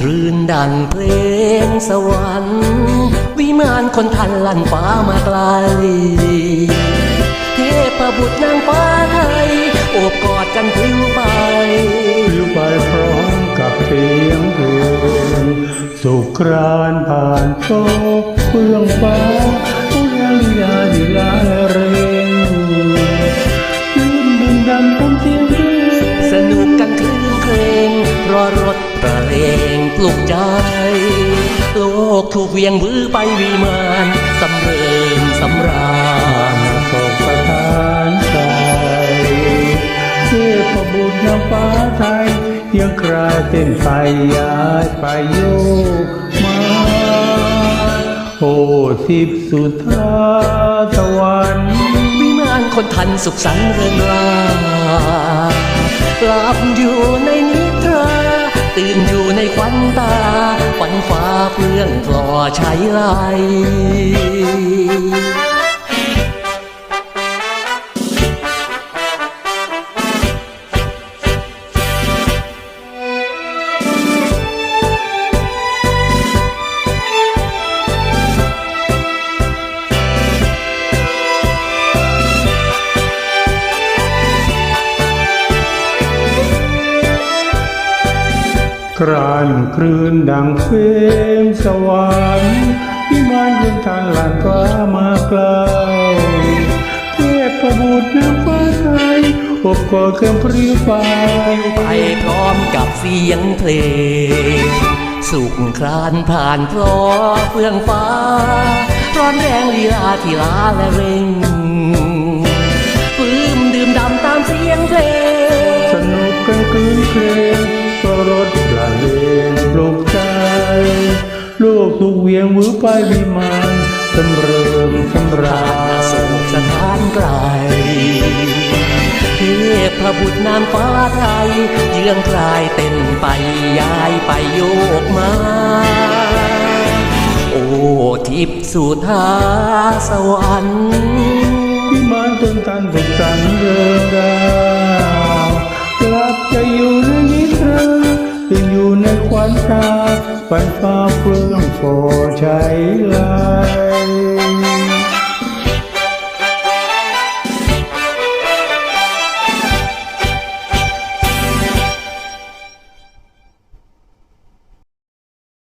คลั่นดังเพลงสวรรค์วิมานคนทันลั่นฟ้ามาไกล เทพบุตรนางฟ้าไทยโอบกอดกันพลิ้วไปปลิวไปพร้อมกับเสียงเพลงสุครานผ่านโลกเฟื่องฟ้าผู้ยังยาดีลาเรงลืมดินดำต้นเสียงเพลงสนุกกันคลื่นเพลงรอรถ ลุกใจ โลกถูกเวียงวือไปวิมานสำเริงสำราญตกประทานใจเทพบุตรนางฟ้าไทย ยังกลายเป็นไฟย้ายไปโยกมา โอ้สิบสุดท้าสวรรค์วิมานคนทันสุขสันต์เริงราหลับอยู่ใน ควันตาฝันฟ้าเพื่องกลอใช้ไห ลกรานคลื่นดังเฟมสวรรค์วิมานคุณทานหลานฟ้ามาไกลเทพบุตรนางฟ้าไทยอบกอดเครื่องพริ้วไปไปพร้อมกับเสียงเพลง สุขครานผ่านพลอเฟื่องฟ้า ร้อนแรงลีลาที่ลาและเร่ง เวียงวือไปวิมานสำเริงสำราผ่านญสู่สถานไกลเทพบุตรนางฟ้าไทยเยืองคลายเต้นไปย้ายไปโยกมา โอ้ทิพย์สุธาสวรรค์วิมานต้นตันสุขสันต์เริงรา วันตาปันฟ้าเฟื่องโฟใช้ลาย